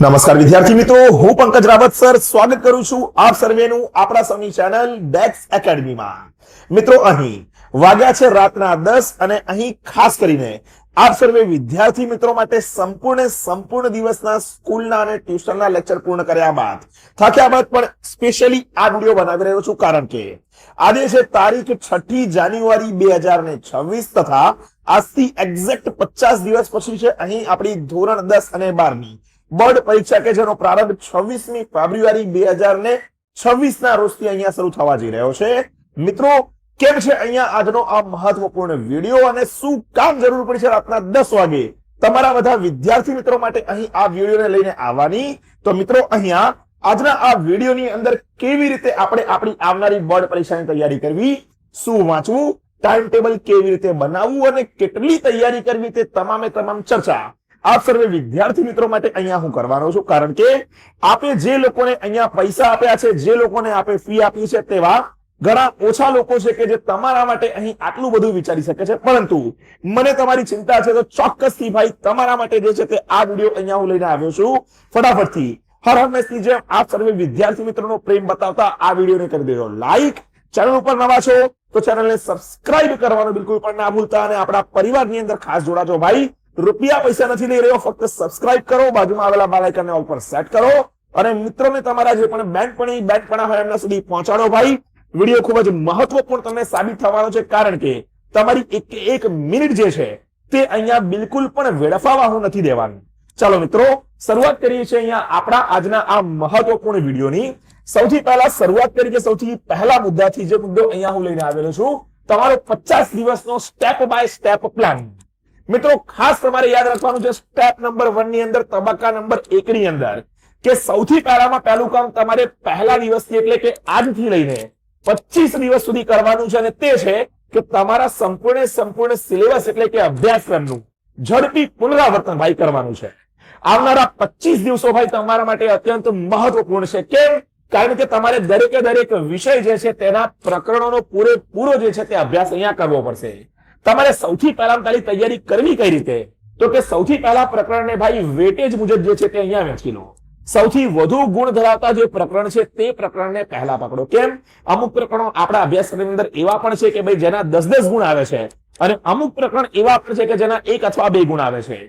નમસ્કાર વિદ્યાર્થી મિત્રો, હું પંકજ રાવત સર. સ્વાગત કરું છું આપ સર્વેનું આપણા સૌની ચેનલ ડેક્સ એકેડમીમાં મિત્રો, અહીં વાગ્યા છે રાતના દસ અને અહીં ખાસ કરીને આપ સર્વે વિદ્યાર્થી મિત્રો માટે સંપૂર્ણ સંપૂર્ણ દિવસના સ્કૂલના અને ટ્યુશનના લેક્ચર પૂર્ણ કર્યા બાદ, થાક્યા બાદ પણ સ્પેશિયલી આ વીડિયો બનાવી રહ્યો છું કારણ કે આજે છે તારીખ છઠ્ઠી જાન્યુઆરી બે હજાર ને છવ્વીસ તથા આજથી એક્ઝેક્ટ પચાસ દિવસ પછી છે અહીં આપણી ધોરણ દસ અને બારની બોર્ડ પરીક્ષા કે જેનો પ્રારંભ છવ્વીસમી ફેબ્રુઆરી બે હજાર ને છવ્વીસ ના રોજથી અહીંયા શરૂ થવા જઈ રહ્યો છે. મિત્રો, કેમ છે અહીંયા આજનો આ મહત્વપૂર્ણ વીડિયો અને શું કામ જરૂર પડશે રાતના દસ વાગે? તમારા બધા વિદ્યાર્થી મિત્રો માટે અહીં આ વિડીયોને લઈને આવવાની. તો મિત્રો, અહીંયા આજના આ વિડીયોની અંદર કેવી રીતે આપણે આપણી આવનારી બોર્ડ પરીક્ષાની તૈયારી કરવી, શું વાંચવું ટાઈમ ટેબલ કેવી રીતે બનાવવું અને કેટલી તૈયારી કરવી તે તમામે તમામ ચર્ચા આપ સર્વે વિદ્યાર્થી મિત્રો માટે અહીંયા હું કરવાનો છું, કારણ કે આપે જે લોકોને અહીંયા પૈસા આપ્યા છે, જે લોકોને આપે ફી આપી છે, તેવા ઘણા ઓછા લોકો છે કે જે તમારા માટે અહીં આટલું બધું વિચારી શકે છે. પરંતુ મને તમારી ચિંતા છે તો ચોક્કસથી ભાઈ તમારા માટે જે છે તે આ વીડિયો અહીંયા હું લઈને આવ્યો છું. ફટાફટથી હર હંમેશની જેમ આપ સર્વે વિદ્યાર્થી મિત્રોનો પ્રેમ બતાવતા આ વિડીયોને કરી દેજો. લાઈક ચેનલ ઉપર નવા છો તો ચેનલને સબસ્ક્રાઇબ કરવાનું બિલકુલ પણ ના ભૂલતા અને આપણા પરિવારની અંદર ખાસ જોડાજો ભાઈ. રૂપિયા પૈસા નથી લઈ રહ્યો, ફક્ત સબસ્ક્રાઇબ કરો, બાજુમાં આવેલા બેલ આઇકનને ઓલ પર સેટ કરો. અને મિત્રોને તમારા જે પણ બેનપણી બેનપણા હોય એમના સુધી પહોંચાડો ભાઈ. વીડિયો ખૂબ જ મહત્વપૂર્ણ તમને સાબિત થવાનો છે, કારણ કે તમારી એક એક મિનિટ જે છે, તે અહીંયા બિલકુલ પણ વેડફાવા હું નથી દેવાનું. ચાલો મિત્રો, શરૂઆત કરીએ છીએ અહીંયા આપણા આજના આ મહત્વપૂર્ણ વિડીયોની. સૌથી પહેલા શરૂઆત કરી કે સૌથી પહેલા મુદ્દાથી, જે મુદ્દો અહીંયા હું લઈને આવેલો છું. તમારો પચાસ દિવસનો સ્ટેપ બાય સ્ટેપ પ્લાન મિત્રો, ખાસ તમારે યાદ રાખવાનું છે સ્ટેપ નંબર વનની અંદર, તબક્કા નંબર એક ની અંદર, કે સૌથી પહેલામાં પહેલું કામ તમારે પહેલા દિવસથી એટલે કે આજથી લઈને પચીસ દિવસ સુધી કરવાનું છે, અને તે છે કે તમારા સંપૂર્ણ સંપૂર્ણ સિલેબસ એટલે કે અભ્યાસક્રમનું ઝડપી પુનરાવર્તન ભાઈ કરવાનું છે. આવનારા પચીસ દિવસો ભાઈ તમારા માટે અત્યંત મહત્વપૂર્ણ છે. કેમ? કારણ કે તમારે દરેકે દરેક વિષય જે છે તેના પ્રકરણોનો પૂરેપૂરો જે છે તે અભ્યાસ અહીંયા કરવો પડશે. તમારે સૌથી પહેલા તારી તૈયારી કરવી કઈ રીતે? તો કે સૌથી પહેલા પ્રકરણને ભાઈ વેટેજ મુજબ જે છે તે અહીંયા વેચી લો. સૌથી વધુ ગુણ ધરાવતા જે પ્રકરણ છે તે પ્રકરણને પહેલા પકડો. કેમ? અમુક પ્રકરણો આપણા અભ્યાસક્રમની અંદર એવા પણ છે કે ભાઈ જેના દસ દસ ગુણ આવે છે અને અમુક પ્રકરણ એવા પણ છે કે જેના એક અથવા બે ગુણ આવે છે.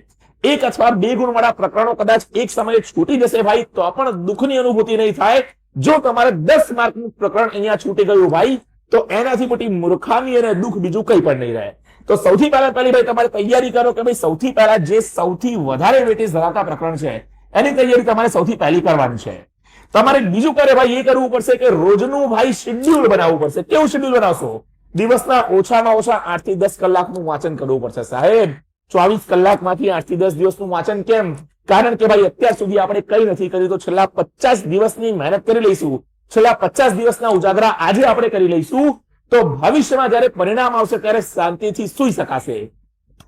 એક અથવા બે ગુણ વાળા પ્રકરણો કદાચ એક સમયે છૂટી જશે ભાઈ, તો પણ દુઃખની અનુભૂતિ નહીં થાય. જો તમારે દસ માર્કનું પ્રકરણ અહીંયા છૂટી ગયું ભાઈ તો એનાથી મોટી મૂર્ખામી અને દુઃખ બીજું કંઈ પણ નહીં રહે. તો સૌથી પહેલા પહેલી ભાઈ, તમારે તૈયારી કરો કે ભાઈ સૌથી પહેલા જે સૌથી વધારે વેટેજ ધરાવતા પ્રકરણ છે, એની તૈયારી તમારે સૌથી પહેલી કરવાની છે. તમારે બીજું કરે ભાઈ, એ કરવું પડશે કે રોજનું ભાઈ શેડ્યુલ બનાવવું પડશે. કેવું શેડ્યુલ બનાવશો? દિવસના ઓછામાં ઓછા આઠથી દસ કલાકનું વાંચન કરવું પડશે. સાહેબ, ચોવીસ કલાકમાંથી આઠથી દસ દિવસનું વાંચન કેમ? કારણ કે ભાઈ અત્યાર સુધી આપણે કઈ નથી કર્યું, તો છેલ્લા પચાસ દિવસની મહેનત કરી લઈશું. છેલ્લા પચાસ દિવસના ઉજાગરા આજે આપણે કરી લઈશું. તો ભવિષ્યમાં જ્યારે પરિણામ આવશે, ત્યારે શાંતિથી સુઈ શકાશે.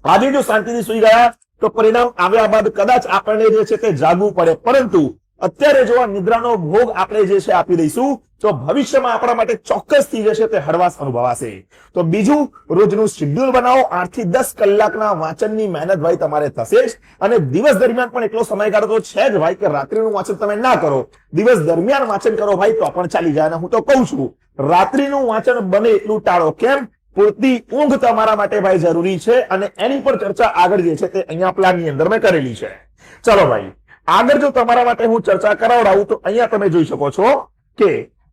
આજે જો શાંતિથી સુઈ ગયા, તો પરિણામ આવ્યા બાદ કદાચ આપણને જે છે તે જાગવું પડે. પરંતુ અત્યારે જો આ નિદ્રાનો ભોગ આપણે જે છે આપી દઈશું, તો ભવિષ્યમાં આપણા માટે ચોક્કસથી જે છે તે હળવાશ અનુભવાશે. તો બીજું, રોજનું શેડ્યુલ બનાવો. આઠથી દસ કલાકના વાંચનની મહેનત ભાઈ તમારે થશે જ. અને દિવસ દરમિયાન પણ એટલો સમયગાળો તો છે જ ભાઈ કે રાત્રિનું વાંચન તમે ના કરો. દિવસ દરમિયાન વાંચન કરો ભાઈ તો પણ ચાલી જાય. અને હું તો કહું છું રાત્રિનું વાંચન બને એટલું ટાળો. કેમ? પૂરતી ઊંઘ તમારા માટે ભાઈ જરૂરી છે અને એની પર ચર્ચા આગળ જે છે તે અહીંયા પ્લાનની અંદર મેં કરેલી છે. ચલો ભાઈ, આગળ જો તમારા માટે હું ચર્ચા કરાવડાવું તો અહીંયા તમે જોઈ શકો છો કે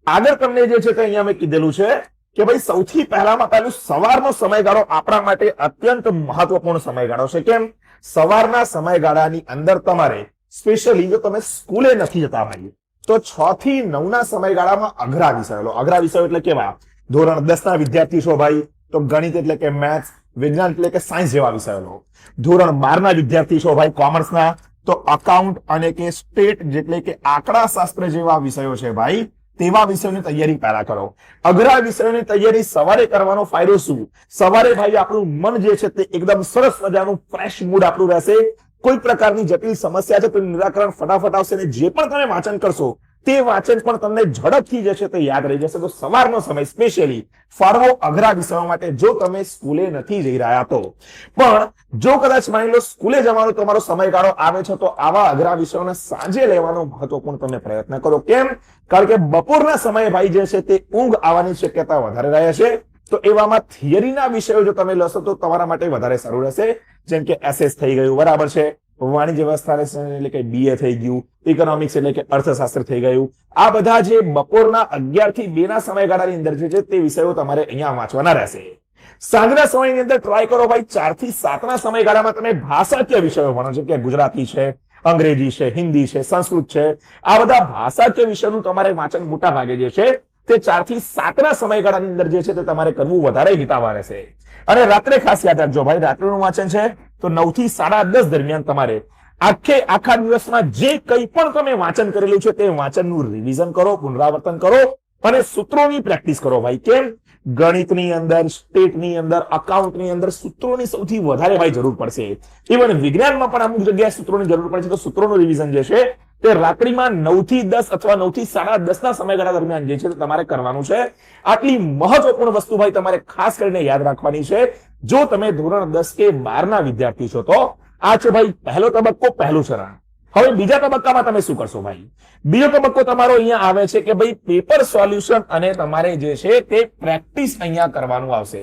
આગળ તમને જે છે તે અહીંયા મેં કીધેલું છે કે ભાઈ સૌથી પહેલામાં પહેલું સવારનો સમયગાળો આપણા માટે અત્યંત મહત્વપૂર્ણ સમયગાળો છે. કેમ? સવારના સમયગાળાની અંદર તમારે સ્પેશિયલી જો તમે સ્કૂલે નથી જતા ભાઈ તો છ થી નવ ના સમયગાળામાં અઘરા વિષયો અઘરા વિષયો એટલે કેવા? ધોરણ દસ ના વિદ્યાર્થી છો ભાઈ, તો ગણિત એટલે કે મેથ્સ વિજ્ઞાન એટલે કે સાયન્સ જેવા વિષયો. ધોરણ બાર ના વિદ્યાર્થી છો ભાઈ કોમર્સના તો અકાઉન્ટ અને કે સ્ટેટ એટલે કે આંકડા શાસ્ત્ર જેવા વિષયો છે ભાઈ, તેવા વિષયોની તૈયારી પહેલા કરો. અઘરા વિષયોની તૈયારી સવારે કરવાનો ફાયદો શું? સવારે ભાઈ આપણું મન જે છે તે એકદમ સરસ મજાનું ફ્રેશ મૂડ આપણું રહેશે. કોઈ પ્રકારની જટિલ સમસ્યા છે, તો નિરાકરણ ફટાફટ આવશે અને જે પણ તમે વાંચન કરશો, તે વાંચન પણ તમને ઝડપથી જશે તો યાદ રહી જશે. તો સવારનો સમય સ્પેશિયલી ફાળવો અઘરા વિષયો માટે જો તમે સ્કૂલે નથી જઈ રહ્યા તો. પણ જો કદાચ માની લો સ્કૂલે જવાનો તમારો સમયગાળો આવે છે, તો આવા અઘરા વિષયોને સાંજે લેવાનો મહત્વપૂર્ણ તમે પ્રયત્ન કરો. કેમ? કારણ કે બપોરના સમયે ભાઈ જે છે તે ઊંઘ આવવાની શક્યતા વધારે રહે છે. તો એવામાં થિયરીના વિષયો જો તમે લશો તો તમારા માટે વધારે સારું રહેશે. જેમ કે એસએસ થઈ ગયું, બરાબર છે. વાણિજ્ય વ્યવસ્થા એટલે કે બીએ થઈ ગયું ઇકોનોમિક્સ એટલે કે અર્થશાસ્ત્ર થઈ ગયું. આ બધા જે બપોરના અગિયારથી બે ના સમયગાળાની અંદર જે છે તે વિષયો તમારે અહીંયા વાંચવાના રહેશે. સાંજના સમયની અંદર ટ્રાય કરો ભાઈ, ચારથી સાતના સમયગાળામાં તમે ભાષાકીય વિષયો ભણો છો, કે ગુજરાતી છે, અંગ્રેજી છે, હિન્દી છે, સંસ્કૃત છે. આ બધા ભાષાકીય વિષયનું તમારે વાંચન મોટા ભાગે જે છે તે ચારથી સાતના સમયગાળાની અંદર જે છે તે તમારે કરવું વધારે હિતાવા રહેશે અને રાત્રે ખાસ યાદ રાખજો ભાઈ, રાત્રિનું વાંચન છે તો નવથી સાડા દસ દરમિયાન તમારે આખે આખા દિવસમાં જે કંઈ પણ તમે વાંચન કરેલું છે તે વાંચનનું રિવિઝન કરો, પુનરાવર્તન કરો અને સૂત્રોની પ્રેક્ટિસ કરો ભાઈ. કેમ? ગણિતની અંદર સ્ટેટની અંદર અકાઉન્ટની અંદર સૂત્રોની સૌથી વધારે ભાઈ જરૂર પડશે. ઇવન વિજ્ઞાનમાં પણ અમુક જગ્યાએ સૂત્રોની જરૂર પડે છે તો સૂત્રોનું રિવિઝન જે છે તે રાત્રિમાં નવથી દસ અથવા નવથી સાડા દસ ના સમયગાળા દરમિયાન જે છે તમારે કરવાનું છે. આટલી મહત્વપૂર્ણ વસ્તુ ભાઈ તમારે ખાસ કરીને યાદ રાખવાની છે. જો તમે ધોરણ દસ કે બાર ના વિદ્યાર્થી છો તો આ છે ભાઈ પહેલો તબક્કો, પહેલું ચરણ. હવે બીજા તબક્કામાં તમે શું કરશો ભાઈ? બીજો તબક્કો તમારો અહીંયા આવે છે કે ભાઈ પેપર સોલ્યુશન અને તમારે જે છે તે પ્રેક્ટિસ અહીંયા કરવાનું આવશે.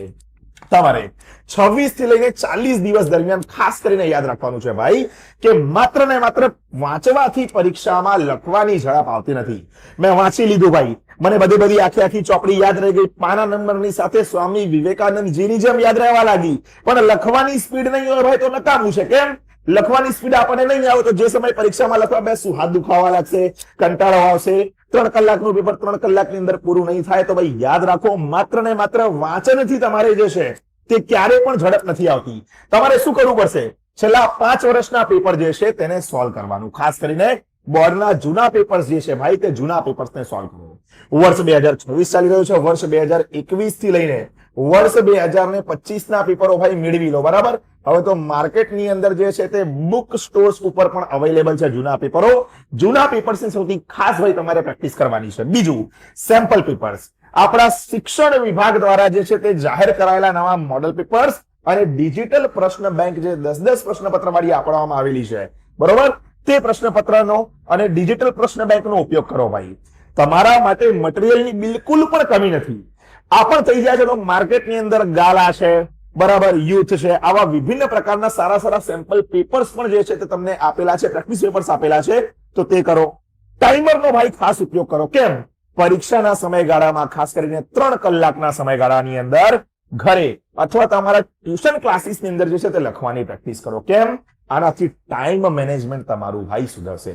તમારે છવ્વીસથી લઈને ચાલીસ દિવસ દરમિયાન ખાસ કરીને યાદ રાખવાનું છે ભાઈ, કે માત્ર ને માત્ર વાંચવાથી પરીક્ષામાં લખવાની ઝડપ આવતી નથી. મેં વાંચી લીધું ભાઈ. મને બધી બધી આખી આખી ચોપડી યાદ રહી ગઈ. પાના નંબરની સાથે સ્વામી વિવેકાનંદજીની જેમ યાદ રહેવા લાગી. પણ લખવાની સ્પીડ નહીં હોય ભાઈ તો નકામું છે. કેમ? લખવાની સ્પીડ આપણને નહીં આવે તો જે સમય પરીક્ષામાં લખવા બેસું, હાથ દુખાવા લાગશે, કંટાળો આવશે, ત્રણ કલાકનું પેપર ત્રણ કલાકની અંદર પૂરું નહીં થાય તો ભાઈ યાદ રાખો, માત્ર ને માત્ર વાંચનથી તમારે જે છે તે ક્યારે પણ ઝડપ નથી આવતી. તમારે શું કરવું પડશે? છેલ્લા પાંચ વર્ષના પેપર જે છે તેને સોલ્વ કરવાનું. ખાસ કરીને બોર્ડના જૂના પેપર્સ જે છે ભાઈ તે જૂના પેપર્સને સોલ્વ કરો વર્ષ બે હજાર ચોવીસ ચાલી રહ્યું છે. વર્ષ બે હજાર એકવીસથી લઈને વર્ષ બે હજાર ને પચીસ ના પેપરો ભાઈ મેળવી લો, બરાબર? હવે તો માર્કેટની અંદર જે છે તે બુક સ્ટોર્સ ઉપર પણ અવેલેબલ છે જૂના પેપરો જૂના પેપર્સની સૌથી ખાસ ભાઈ તમારે પ્રેક્ટિસ કરવાની છે. બીજું સેમ્પલ પેપર્સ આપણા શિક્ષણ વિભાગ દ્વારા જે છે તે જાહેર કરાયેલા નવા મોડલ પેપર્સ અને ડિજિટલ પ્રશ્ન બેંક જે દસ દસ પ્રશ્નપત્ર વાળી આપવામાં આવેલી છે. બરોબર? તે પ્રશ્નપત્રનો અને ડિજિટલ પ્રશ્ન બેંકનો ઉપયોગ કરો ભાઈ. તમારા માટે મટીરિયલની બિલકુલ પણ કમી નથી. આ પણ થઈ જાય છે તો માર્કેટની અંદર ગાલા છે, બરાબર, યુથ છે, આવા વિભિન્ન પ્રકારના સારા સારા સેમ્પલ પેપર્સ પણ જે છે તે તમને આપેલા છે પ્રેક્ટિસ પેપર્સ આપેલા છે, તો તે કરો. ટાઈમરનો ભાઈ ખાસ ઉપયોગ કરો. કેમ? પરીક્ષાના સમયગાળામાં, ખાસ કરીને ત્રણ કલાકના સમયગાળાની અંદર ઘરે અથવા તમારા ટ્યુશન ક્લાસીસની અંદર જે છે તે લખવાની પ્રેક્ટિસ કરો. કેમ? આનાથી ટાઈમ મેનેજમેન્ટ તમારું ભાઈ સુધરશે.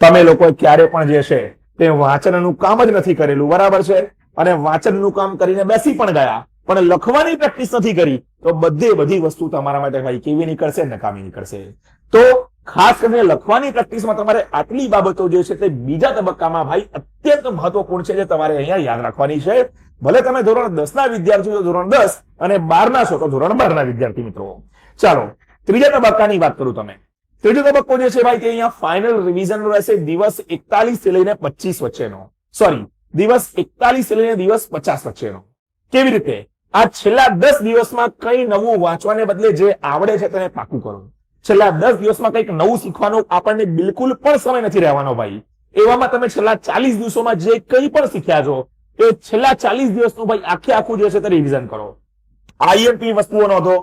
તમે લોકો ક્યારે પણ જે છે તે વાંચનનું કામ જ નથી કરેલું. બરાબર છે? અને વાંચનનું કામ કરીને બેસી પણ ગયા. પણ લખવાની પ્રેક્ટિસ નથી કરી, તો બધે બધી વસ્તુ તમારા માટે ભાઈ કેવી નીકળશે નકામી નીકળશે. તો ખાસ કરીને લખવાની પ્રેક્ટિસમાં તમારે આટલી બાબતો જે છે તે બીજા તબક્કામાં ભાઈ અત્યંત મહત્વપૂર્ણ છે જે તમારે અહીંયા યાદ રાખવાની છે. ભલે તમે ધોરણ દસ ના વિદ્યાર્થીઓ ધોરણ દસ અને બાર ના છો, તો ધોરણ બાર ના વિદ્યાર્થી મિત્રો. ચાલો, ત્રીજા તબક્કાની વાત કરું તમે ત્રીજો તબક્કો જે છે ભાઈ તે અહીંયા ફાઇનલ રિવિઝન રહેશે. દિવસ એકતાલીસથી લઈને પચીસ વચ્ચેનો. સોરી દિવસ એકતાલીસ લઈને દિવસ પચાસ વચ્ચેનો. કેવી રીતે? આ છેલ્લા દસ દિવસમાં કઈ નવું વાંચવાને બદલે જે આવડે છે તેને પાકું કરો છેલ્લા દસ દિવસમાં કંઈક નવું શીખવાનું આપણને બિલકુલ પણ સમય નથી રહેવાનો ભાઈ. એવામાં તમે છેલ્લા ચાલીસ દિવસોમાં જે કંઈ પણ શીખ્યા છો, એ છેલ્લા ચાલીસ દિવસનું ભાઈ આખે આખું જે છે તે રિવિઝન કરો. આઈએમપી વસ્તુઓ નોંધો.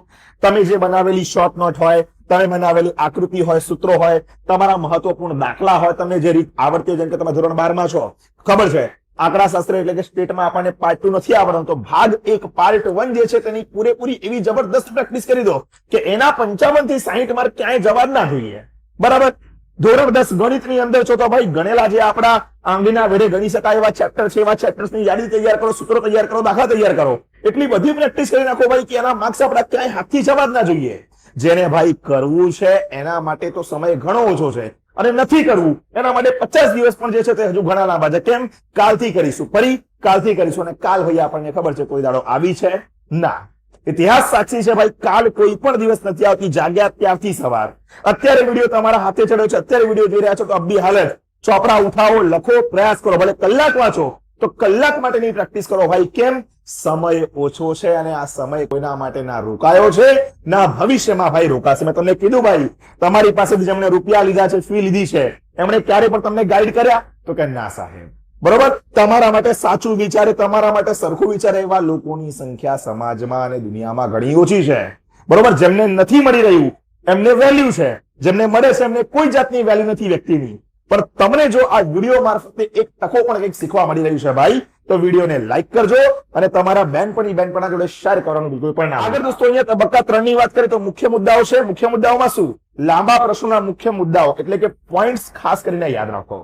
તમે જે બનાવેલી શોર્ટ નોટ હોય, તમે બનાવેલી આકૃતિ હોય, સૂત્રો હોય, તમારા મહત્વપૂર્ણ દાખલા હોય, તમને જે રીત આવડતી હોય, જેમ કે તમે ધોરણ બારમાં છો, ખબર છે? આંકડાશાસ્ત્ર એટલે કે સ્ટેટમાં આપણને પાર્ટ ટુ નથી આવડતું. તો ભાગ એક પાર્ટ વન જે છે તેની પૂરેપૂરી એવી જબરદસ્ત પ્રેક્ટિસ કરી દો કે એના પંચાવનથી સાહીઠ માર્ક ક્યાંય જવા ના જોઈએ. બરાબર? ધોરણ દસ ગણિતની અંદર છો તો ભાઈ ગણેલા જે આપણા આંગળીના વેડે ગણી શકાય એવા ચેપ્ટર છે, એવા ચેપ્ટર્સની યાદી તૈયાર કરો, સૂત્રો તૈયાર કરો, દાખલા તૈયાર કરો. એટલી બધી પ્રેક્ટિસ કરી નાખો ભાઈ કે એના માર્ક્સ આપણા ક્યાંય હાથથી જવા જ ના જોઈએ. જેને ભાઈ કરવું છે એના માટે તો સમય ઘણો ઓછો છે. અને નથી કરવું. એના માટે પચાસ દિવસ પણ જે છે તે હજુ ઘણા લાંબા છે. કેમ? કાલથી કરીશું. ફરી કાલથી કરીશું. અને કાલ ભાઈ આપણને ખબર છે કોઈ દાડો આવી છે ના. ઇતિહાસ સાક્ષી છે ભાઈ, કાલ કોઈ પણ દિવસ નથી આવતી. જાગ્યા ત્યારથી સવાર. અત્યારે વીડિયો તમારા હાથે ચડ્યો છે. અત્યારે વીડિયો જોઈ રહ્યા છો તો અબ્બી હાલત. ચોપડા ઉઠાવો, લખો, પ્રયાસ કરો. ભલે કલાક વાંચો. તો કલાક માટેની પ્રેક્ટિસ કરો ભાઈ. કેમ? સમય ઓછો છે અને આ સમય કોઈના માટે ના રોકાયો છે, ના ભવિષ્યમાં ભાઈ રોકાશે. મેં તમને કીધું ભાઈ, તમારી પાસેથી જેમણે રૂપિયા લીધા છે, ફી લીધી છે, એમણે ક્યારે પણ તમને ગાઈડ કર્યા? તો કે ના સાહેબ. બરોબર? તમારા માટે સાચું વિચારે, તમારા માટે સરખું વિચારે એવા લોકોની સંખ્યા સમાજમાં અને દુનિયામાં ઘણી ઓછી છે. બરોબર? જેમને નથી મળી રહ્યું, એમને વેલ્યુ છે. જેમને મળે છે, એમને કોઈ જાતની વેલ્યુ નથી વ્યક્તિની. પણ તમને જો આ વીડિયો મારફતે એક તકો પણ કંઈક શીખવા મળી રહ્યું છે ભાઈ, તો વિડીયોને લાઈક કરજો અને તમારા બેનપણી બેનપણા જોડે શેર કરવાનું બિલકુલ પણ આગળ દોસ્તો, અહીંયા તબક્કા ત્રણની વાત કરીએ તો મુખ્ય મુદ્દાઓ છે. મુખ્ય મુદ્દાઓમાં શું? લાંબા પ્રશ્નોના મુખ્ય મુદ્દાઓ, એટલે કે પોઈન્ટ્સ ખાસ કરીને યાદ રાખો.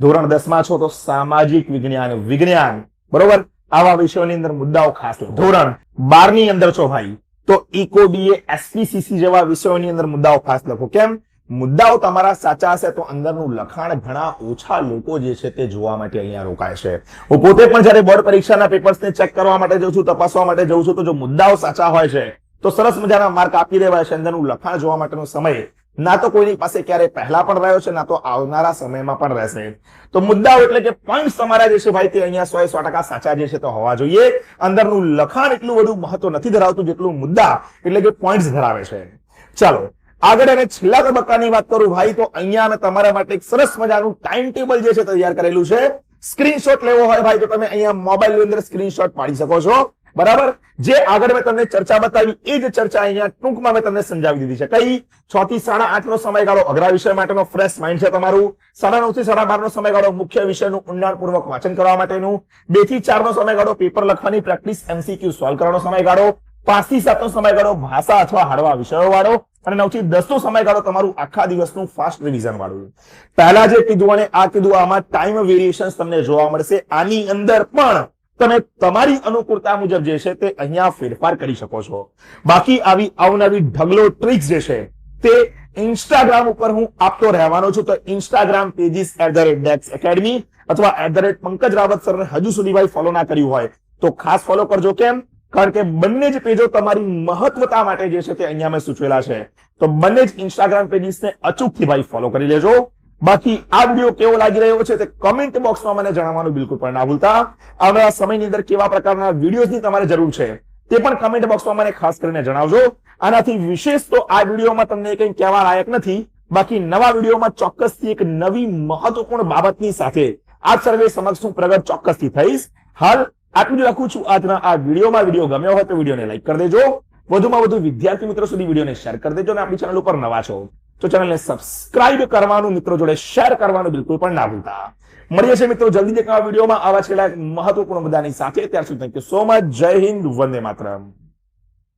ધોરણ દસમાં છો તો સામાજિક વિજ્ઞાન વિજ્ઞાન. બરોબર? આવા વિષયોની અંદર મુદ્દાઓ ખાસ ધોરણ બારની અંદર છો ભાઈ, તો ઇકો બીએ એસપીસીસી જેવા વિષયોની અંદર મુદ્દાઓ ખાસ લખો. કેમ? મુદ્દાઓ તમારા સાચા હશે તો અંદરનું લખાણ ઘણા ઓછા લોકો જે છે તે જોવા માટે અહીંયા રોકાય છે. હું પોતે પણ જ્યારે બોર્ડ પરીક્ષાના પેપર્સને ચેક કરવા માટે જઉં છું, તપાસવા માટે જઉં છું, તો જો મુદ્દાઓ સાચા હોય છે, તો સરસ મજાના માર્ક આપી દેવાય છે અંદરનું લખાણ જોવા માટેનો સમય. ના તો કોઈની પાસે ક્યારે પહેલા પણ રહ્યો છે, ના તો આવનારા સમયમાં પણ રહેશે. તો મુદ્દાઓ એટલે કે પોઈન્ટ તમારા જે છે ભાઈ તે અહીંયા સો સો ટકા સાચા જે છે તો હોવા જોઈએ. અંદરનું લખાણ એટલું બધું મહત્વ નથી ધરાવતું જેટલું મુદ્દા એટલે કે પોઈન્ટ ધરાવે છે. ચાલો આગળ અને છેલ્લા તબક્કાની વાત કરું ભાઈ, તો અહીંયા અમે તમારા માટે એક સરસ મજાનું ટાઈમ ટેબલ જે છે તૈયાર કરેલું છે. સ્ક્રીનશોટ લેવો હોય ભાઈ, તો તમે અહીંયા મોબાઈલની અંદર સ્ક્રીનશોટ પાડી શકો છો. બરાબર? જે આગળ મેં તમને ચર્ચા બતાવી, એ જ ચર્ચા અહીંયા ટૂંકમાં મેં તમને સમજાવી દીધી છે. કઈ? છ થી સાડા આઠ નો સમયગાળો અઘરા વિષય માટેનો ફ્રેશ માઇન્ડ છે તમારું. સાડા નવથી સાડા બાર નો સમયગાળો મુખ્ય વિષયનું ઊંડાણપૂર્વક વાંચન કરવા માટેનું. બેથી ચાર નો સમયગાળો પેપર લખવાની પ્રેક્ટિસ એમસીક્યુ સોલ્વ કરવાનો સમયગાળો. પાંચથી સાત નો સમયગાળો ભાષા અથવા હાડવા વિષયો વાળો અને નવથી દસ નો સમયગાળો તમારું આખા દિવસનું ફાસ્ટ રિવિઝન વાળું. પહેલા જે કીધું અને આ કીધું, આમાં ટાઈમ વેરિએશન તમને જોવા મળશે. આની અંદર પણ તમે તમારી અનુકૂળતા મુજબ જે છે તે અહીંયા ફેરફાર કરી શકો છો. બાકી આવી અવનવી ઢગલો ટ્રિક્સ જે છે તે ઇન્સ્ટાગ્રામ ઉપર હું આપતો રહેવાનો છું. તો Instagram pages at the rate dex academy અથવા at the rate Pankaj Rawat સરને હજુ સુધી ભાઈ ફોલો ના કર્યું હોય તો ખાસ ફોલો કરજો. કેમ? કારણ કે બંને જ પેજો તમારી મહત્વતા માટે જે છે તે અહીંયા મેં સૂચવેલા છે. તો બંને જ ઇન્સ્ટાગ્રામ પેજીસને અચૂકથી ભાઈ ફોલો કરી લેજો. બાકી આ વીડિયો કેવો લાગી રહ્યો છે તે કમેન્ટ બોક્સમાં મને જણાવવાનું બિલકુલ પણ ના ભૂલતા. આવનારા સમયની અંદર કેવા પ્રકારના વિડીયોઝની તમારે જરૂર છે તે પણ કમેન્ટ બોક્સમાં મને ખાસ કરીને જણાવજો. આનાથી વિશેષ તો આ વિડીયોમાં તમને કંઈ કહેવા લાયક નથી. બાકી નવા વિડીયોમાં ચોક્કસથી એક નવી મહત્વપૂર્ણ બાબતની સાથે આપ સર્વે સમક્ષ હું પ્રગટ ચોક્કસથી થઈશ. હાલ આટલું જ લખું છું, આજના આ વિડીયોમાં વીડિયો ગમ્યો હોય તો વિડીયોને લાઈક કરી દેજો. વધુમાં વધુ વિદ્યાર્થી મિત્રો સુધી વિડીયોને શેર કરી દેજો અને આપણી ચેનલ ઉપર નવા છો તો ચેનલને સબસ્ક્રાઇબ કરવાનું, મિત્રો જોડે શેર કરવાનું બિલકુલ પણ ના ભૂલતા. મળીએ છીએ મિત્રો જલ્દી નવા વિડીયોમાં. આવા છેલ્લા મહત્વપૂર્ણ મુદ્દાની સાથે. ત્યાર સુધી થેન્ક યુ સો મચ જય હિન્દ, વંદે માતરમ.